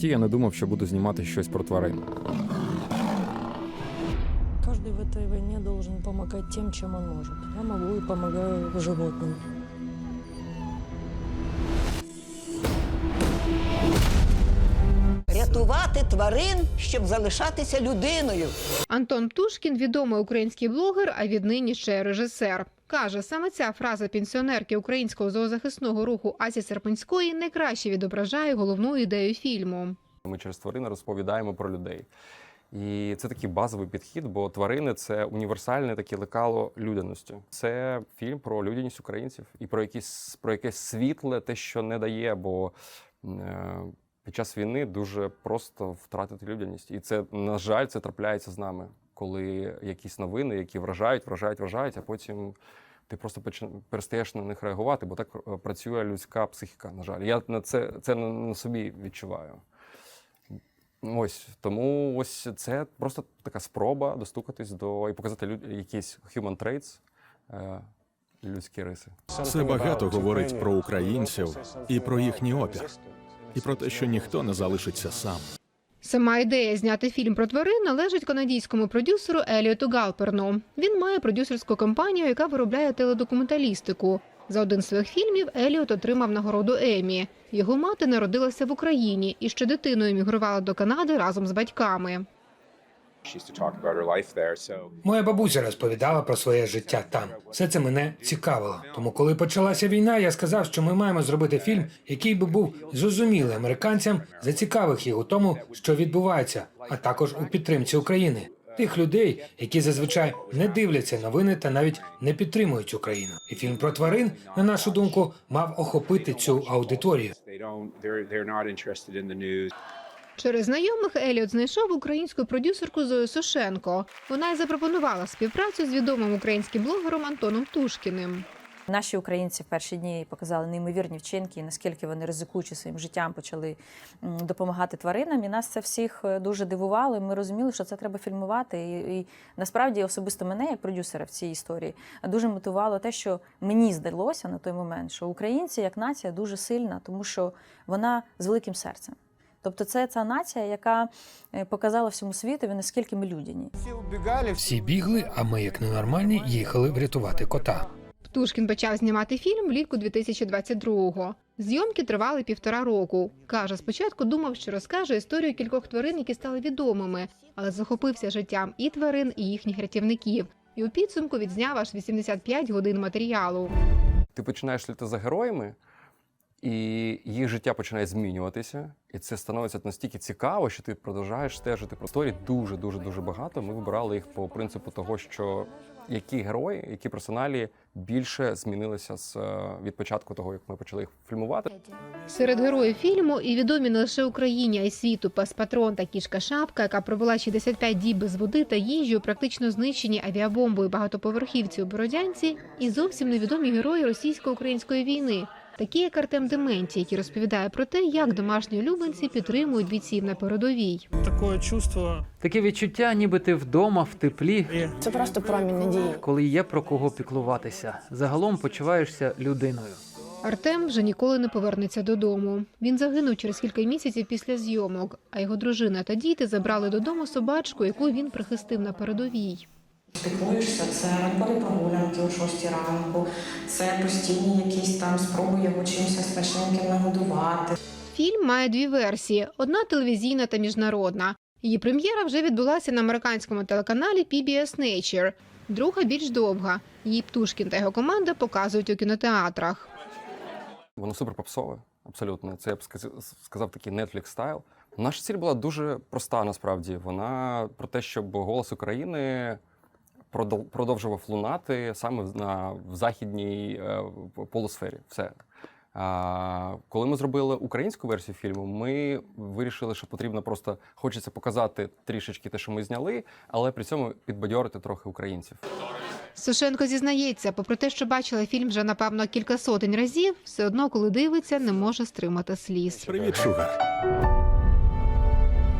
житті я не думав, що буду знімати щось про тварин. Каждый в этой войне должен помогать тем, чем он может. Я могу и помогаю животным. Рятувати тварин, щоб залишатися людиною. Антон Птушкін відомий український блогер, а віднині ще й режисер. Каже, саме ця фраза пенсіонерки українського зоозахисного руху Асі Серпинської найкраще відображає головну ідею фільму. Ми через тварини розповідаємо про людей. І це такий базовий підхід, бо тварини це універсальне таке лекало людяності. Це фільм про людяність українців і про якісь про якесь світле, те, що не дає, бо е, під час війни дуже просто втратити людяність. І це, на жаль, це трапляється з нами, коли якісь новини, які вражають, вражають, вражають, а потім. Ти просто перестаєш на них реагувати, бо так е, працює людська психіка. На жаль, я на це, це на, на собі відчуваю. Ось тому ось це просто така спроба достукатись до і показати люд, якісь human traits, е, людські риси. Це багато говорить про українців і про їхній опір, і про те, що ніхто не залишиться сам. Сама ідея зняти фільм про тварин належить канадійському продюсеру Еліоту Галперну. Він має продюсерську компанію, яка виробляє теледокументалістику. За один з своїх фільмів Еліот отримав нагороду Емі. Його мати народилася в Україні і ще дитиною мігрувала до Канади разом з батьками. Моя бабуся розповідала про своє життя там. Все це мене цікавило. Тому, коли почалася війна, я сказав, що ми маємо зробити фільм, який би був зрозумілий американцям, зацікавив їх у тому, що відбувається, а також у підтримці України. Тих людей, які зазвичай не дивляться новини та навіть не підтримують Україну. І фільм про тварин, на нашу думку, мав охопити цю аудиторію. Через знайомих Еліот знайшов українську продюсерку Зою Сушенко. Вона й запропонувала співпрацю з відомим українським блогером Антоном Птушкіним. Наші українці в перші дні показали неймовірні вчинки, і наскільки вони ризикуючи своїм життям почали допомагати тваринам. І нас це всіх е, дуже дивувало. Ми розуміли, що це треба фільмувати. І, і насправді особисто мене, як продюсера в цій історії, дуже мотивувало те, що мені здалося на той момент, що українці як нація дуже сильна, тому що вона з великим серцем. Тобто, це ця нація, яка е, показала всьому світові, наскільки ми людяні. Всі бігли, а ми, як ненормальні, їхали врятувати кота. Птушкін почав знімати фільм влітку 2022-го. Зйомки тривали півтора року. Каже, спочатку думав, що розкаже історію кількох тварин, які стали відомими, але захопився життям і тварин, і їхніх рятівників. І у підсумку відзняв аж 85 годин матеріалу. Ти починаєш слідити за героями, і їх життя починає змінюватися. І це становиться настільки цікаво, що ти продовжуєш стежити про історії дуже, дуже, дуже багато. Ми вибирали їх по принципу того, що які герої, які персоналі більше змінилися з е, від початку того, як ми почали їх фільмувати. Серед героїв фільму і відомі не лише Україні, а й світу пес патрон та кішка шапка, яка провела 65 діб без води та їжі практично знищеній авіабомбою багатоповерхівці у Бородянці, і зовсім невідомі герої російсько-української війни. Такі як Артем Дементі, який розповідає про те, як домашні улюбленці підтримують бійців на передовій. Такое чувство, Таке відчуття, ніби ти вдома в теплі, Це просто промінь надії. коли є про кого піклуватися. Загалом почуваєшся людиною. Артем вже ніколи не повернеться додому. Він загинув через кілька місяців після зйомок, а його дружина та діти забрали додому собачку, яку він прихистив на передовій. Піклуєшся, це ранкові прогулянки о 6 ранку, це постійні якісь там спроби його чимось смачненьким нагодувати. Фільм має дві версії: одна телевізійна та міжнародна. Її прем'єра вже відбулася на американському телеканалі PBS Nature. Друга більш довга. Її Птушкін та його команда показують у кінотеатрах. Воно супер попсове, абсолютно. Це я б сказав, такий Netflix стайл. Наша ціль була дуже проста насправді. Вона про те, щоб голос України продовжував лунати саме на в західній е, полусфері. Все. А, коли ми зробили українську версію фільму, ми вирішили, що потрібно просто хочеться показати трішечки те, що ми зняли, але при цьому підбадьорити трохи українців. Сушенко зізнається, попри те, що бачила фільм вже напевно кілька сотень разів, все одно, коли дивиться, не може стримати сліз. Привіт, Шугар.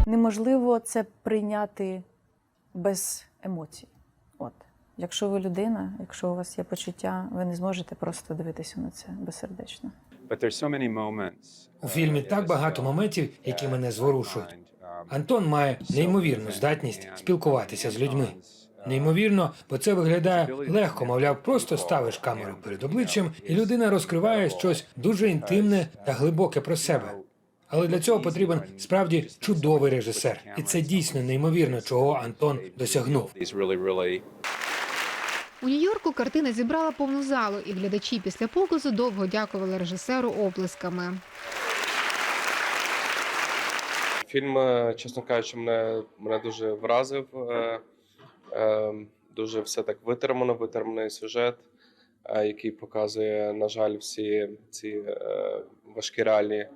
неможливо це прийняти без емоцій. От. Якщо ви людина, якщо у вас є почуття, ви не зможете просто дивитися на це безсердечно. У фільмі так багато моментів, які мене зворушують. Антон має неймовірну здатність спілкуватися з людьми. Неймовірно, бо це виглядає легко, мовляв, просто ставиш камеру перед обличчям, і людина розкриває щось дуже інтимне та глибоке про себе. Але для цього потрібен справді чудовий режисер, і це дійсно неймовірно, чого Антон досягнув. У Нью-Йорку картина зібрала повну залу, і глядачі після показу довго дякували режисеру оплесками. Фільм, е, чесно кажучи, мене, мене дуже вразив. Е, е, Дуже все так витримано, витриманий сюжет, е, який показує, на жаль, всі ці е, важкі реалії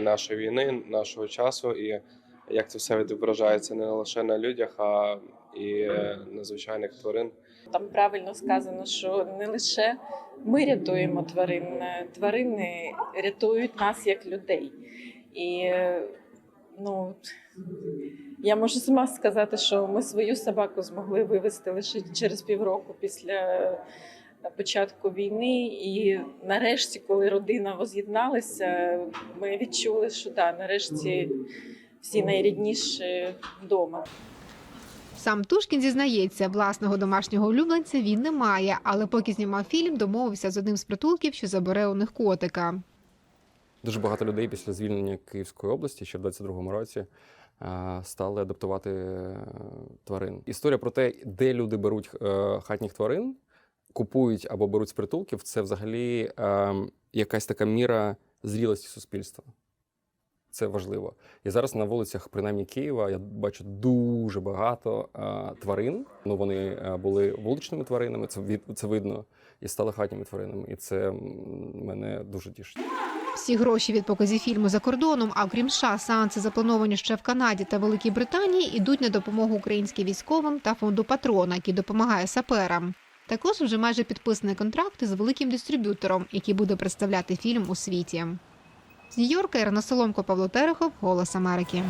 нашої війни, нашого часу, і як це все відображається не лише на людях, а і е, на звичайних тварин. Там правильно сказано, що не лише ми рятуємо тварин, е, тварини рятують нас як людей. І е, ну, я можу сама сказати, що ми свою собаку змогли вивезти лише через півроку після початку війни. І нарешті, коли родина воз'єдналася, ми відчули, що да, нарешті всі найрідніші вдома. Сам Тушкін зізнається, власного домашнього улюбленця він не має, але поки знімав фільм, домовився з одним з притулків, що забере у них котика. Дуже багато людей після звільнення Київської області ще в 22-му році е, стали адаптувати е, тварин. Історія про те, де люди беруть е, хатніх тварин, купують або беруть з притулків, це взагалі е, якась така міра зрілості суспільства. Це важливо. І зараз на вулицях, принаймні Києва, я бачу дуже багато е, тварин. Ну вони е, були вуличними тваринами, це від це видно, і стали хатніми тваринами. І це мене дуже тішить. Всі гроші від показів фільму за кордоном, а окрім США, сеанси заплановані ще в Канаді та Великій Британії, ідуть на допомогу українським військовим та фонду Патрона, який допомагає саперам. Також вже майже підписаний контракт з великим дистриб'ютором, який буде представляти фільм у світі. З Нью-Йорка Ірина Соломко, Павло Терехов, Голос Америки.